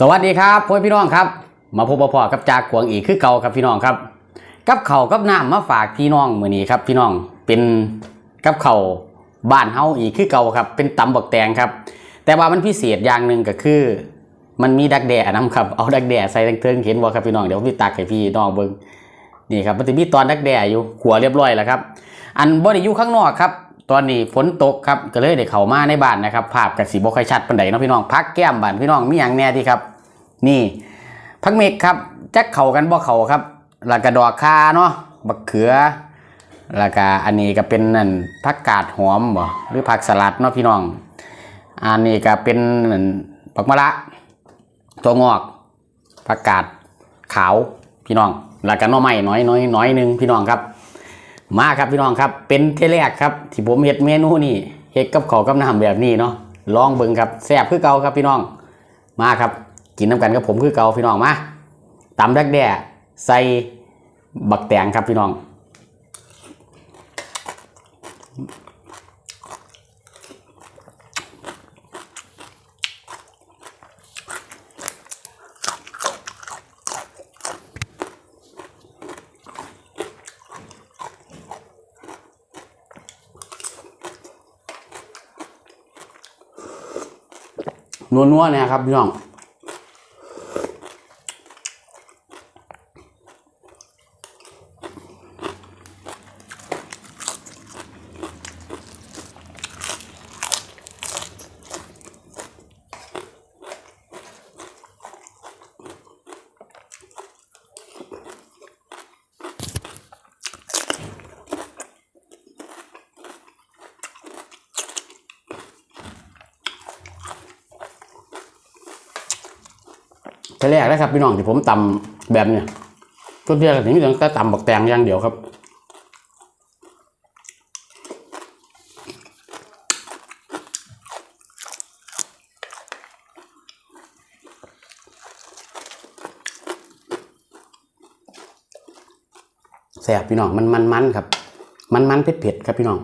สวัสดีครับพ่อพี่น้องครับ มาพบพ่อกับจากขวางอีกคือเก่าครับพี่น้องครับ กับเข่ากับน้ำมาฝากพี่น้องมือนี้ครับ พี่น้องเป็นกับเข่าบ้านเฮาอีกคือเก่าครับ เป็นตำบักแตงครับ แต่ว่ามันพิเศษอย่างหนึ่งก็คือ มันมีดักแด่นํครับเอาดักแด่ใส่ทั้งเทิงเห็นบ่ครับพี่น้องเดี๋ยวพี่ตักให้พี่น้องเบิ่งนี่ครับมันจะมีตอนดักแด่อยู่ขัวเรียบร้อยแล้วครับ อันบ่ได้อยู่ข้างนอกครับ ตอนนี้ฝนตกครับก็เลยได้เข้ามาในบ้านนะครับ ภาพกับสีบ่ค่ชัดปานใดเนาะพี่น้องพักแก้มบ้านพี่น้องมีหยังแน่ที่ครับ นี่พักเมกครับจักเข้ากันบ่เข้าครับแล้วก็ดอกคาเนาะบักเขือแล้วก็อันนี้ก็เป็นนั่นผักกาดหอมบ่หรือผักสลัดเนาะพี่น้อง อันนี้ก็เป็นนั่นผักมะระตัวงอกผักกาดขาวพี่น้องแล้วก็น่อไม้น้อยน้อยน้อยหนึงพี่น้องครับ มาครับพี่น้องครับ เป็นเทแรกครับที่ผมเห็ดเมนูนี่เห็ดกับข้าวกับน้ำแบบนี้เนาะลองเบิ่งครับแซ่บคือเก่าครับพี่น้อง มาครับ กินน้ำกันกับผมคือเก่าพี่น้องมาตำดักแด่ใส่บักแตงครับพี่น้อง นัวๆเนี่ยครับพี่น้อง ทีแรกนะครับพี่น้องที่ผมตำแบบเนี้ยทุกเดือนถึงมีแต่ตำบักแตงอย่างเดียวครับแซ่บพี่น้องมันมันมันครับ มันมันเผ็ดเผ็ดครับพี่น้อง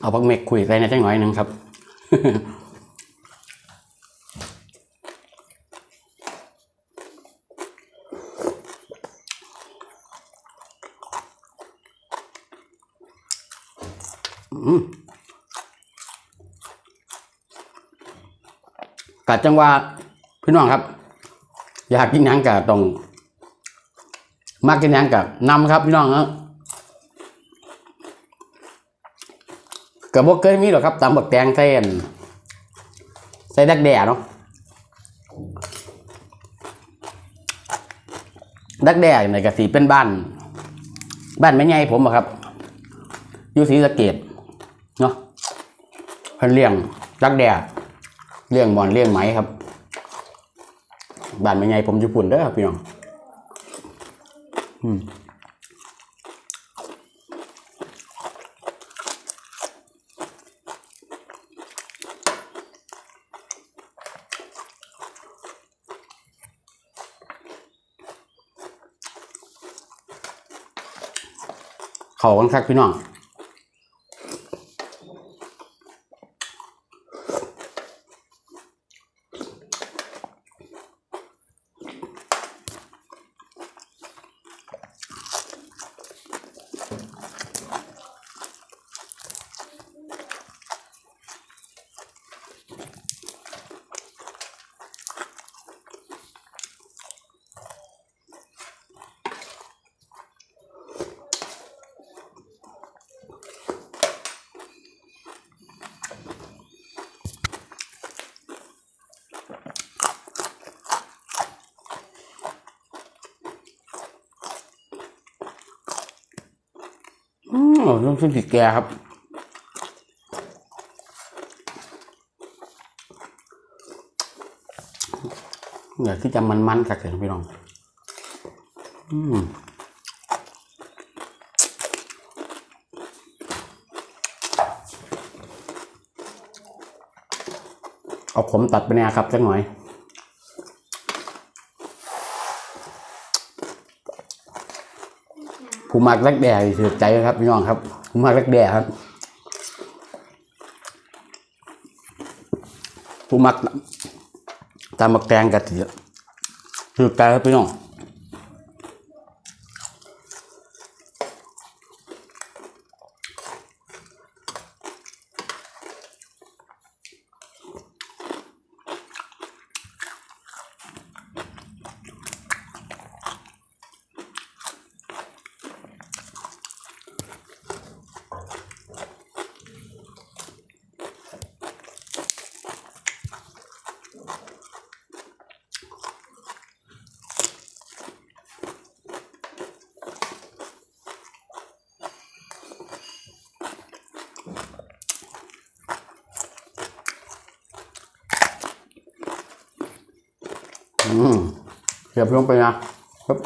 เอาพักเมกคุยไปในจังหน่อยหนึ่งครับกัดจังว่าพี่น้องครับ อยากกินหยังกับต้องมากกินหยังกับนำครับพี่น้องเนาะ ก็บ่เคยมีหรอกครับตำบักแตงใส่อันใส่ดักแด่เนาะดักแด่ในกะสีเป็นบ้าน บ้านแม่ใหญ่ผมอะครับอยู่ศรีสะเกดเนาะเพิ่นเลี้ยงดักแด่เลี้ยงบอนเลี้ยงไหมครับบ้านแม่ใหญ่ผมอยู่ปุ่นเด้อครับพี่น้องอืม เขากันคักพี่น้อง อน้ำซุปพริกแกครับเนี่ยคือจะมันๆสักเสียงพี่น้อง อืมเอาผมตัดไปเนี่ยครับสักหน่อย ผู้มักรักแด่ถือใจครับพี่น้องครับผู้มักรักแด่ครับผู้มักตามมักแตงกะทิถือใจครับพี่น้อง เสียบลงไปนะครับ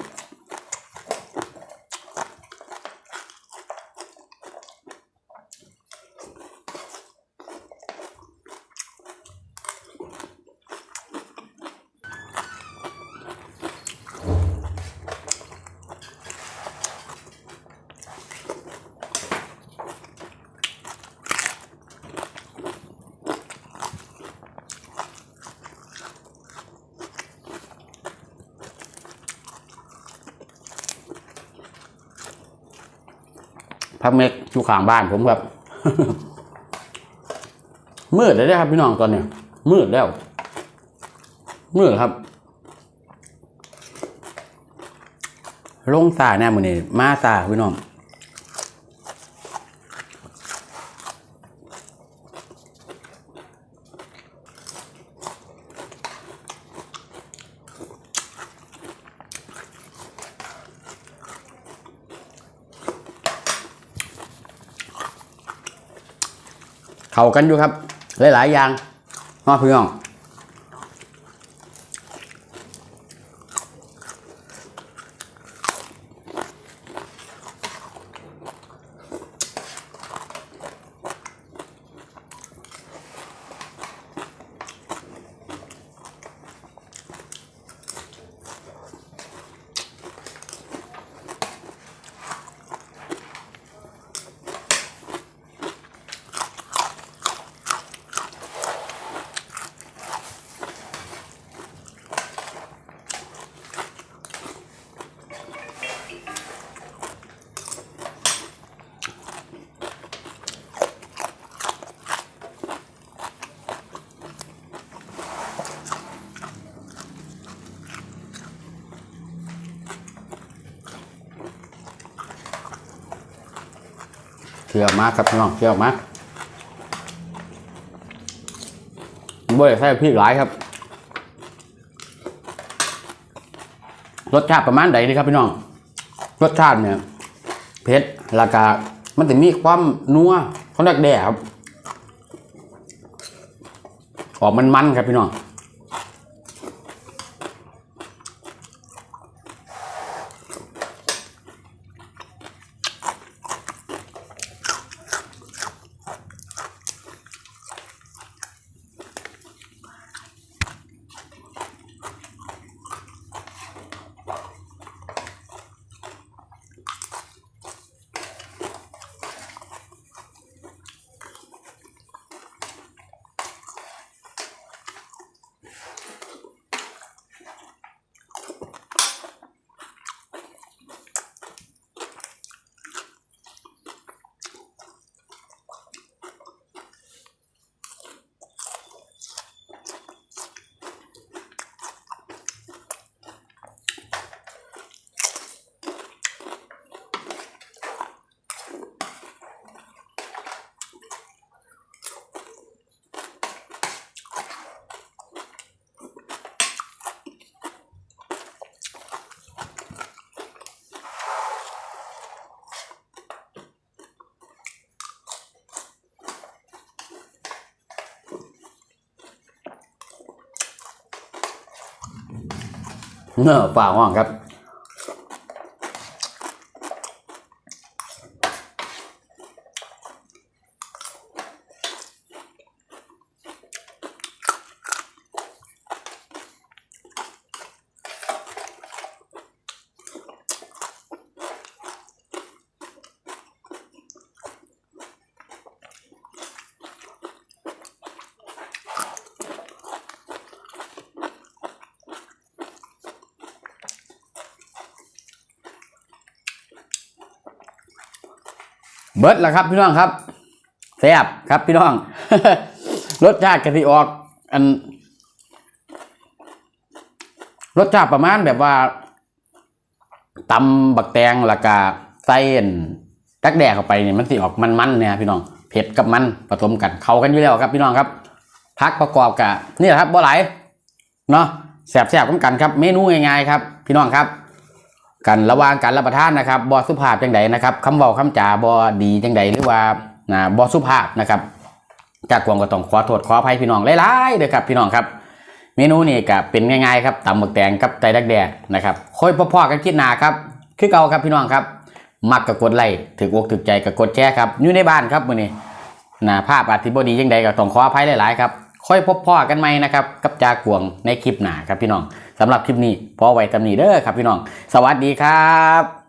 พักเมกอยู่ข้างบ้านผมครับ มืดเลยนะครับ พี่น้องตอนเนี้ยมืดแล้ว มืดครับ ลงสาแน่มือนี่มาสาพี่น้อง เข้ากันอยู่ครับ หลายๆอย่างเนาะพี่น้อง คี่ยวมากครับพี่น้องเคี่ยวมากบ่ได้ใส่พริกหลายครับ รสชาติประมาณใดนี่ครับพี่น้อง รสชาติเนี่ยเผ็ดแล้วก็มันจะมีความนัวเขาเรียกแด่ครับออกมันๆครับพี่น้อง อ เนอฝ่าห้องครับ เบิร์ดแล้วครับพี่น้องครับแซ่บครับพี่น้อง รสชาติกะทิออก อัน รสชาติประมาณแบบว่าตำบักแตงล้วก็ใส่อันตักแดกเข้าไปเนี่ยมันสิออกมันๆเนี่ยพี่น้องเผ็ดกับมันผสมกันเข้ากันอยู่แล้วครับ พี่น้องครับพักประกอบกับนี่แหละครับบ่ไหลเนาะแซ่บๆกันกันครับ เมนูง่ายๆครับ พี่น้องครับ กันระหว่างการรับประทานนะครับบอสุภาพจังใดนะครับคำเว้าคำจาบอดีจังใดหรือว่านะบอสุภาพนะครับ จากกวงก็ต้องขอโทษขออภัยพี่น้องหลายๆเด้อครับพี่น้องครับ เมนูนี่ก็เป็นง่ายๆครับตำหมึกแดงกับไตดักแดงนะครับค่อยพ่อๆกันคิดหนาครับคือเก่าครับพี่น้องครับ มักกับกดไลค์ถือกอกถือใจกับกดแชร์ครับอยู่ในบ้านครับมื้อนี้นะภาพอาจสิบดีจังใดก็ต้องขออภัยหลายๆครับค่อยพบพ่อกันใหม่นะครับกับจากวงในคลิปหนาครับพี่น้อง สำหรับคลิปนี้พอไว้ตำนี้เด้อครับพี่น้อง สวัสดีครับ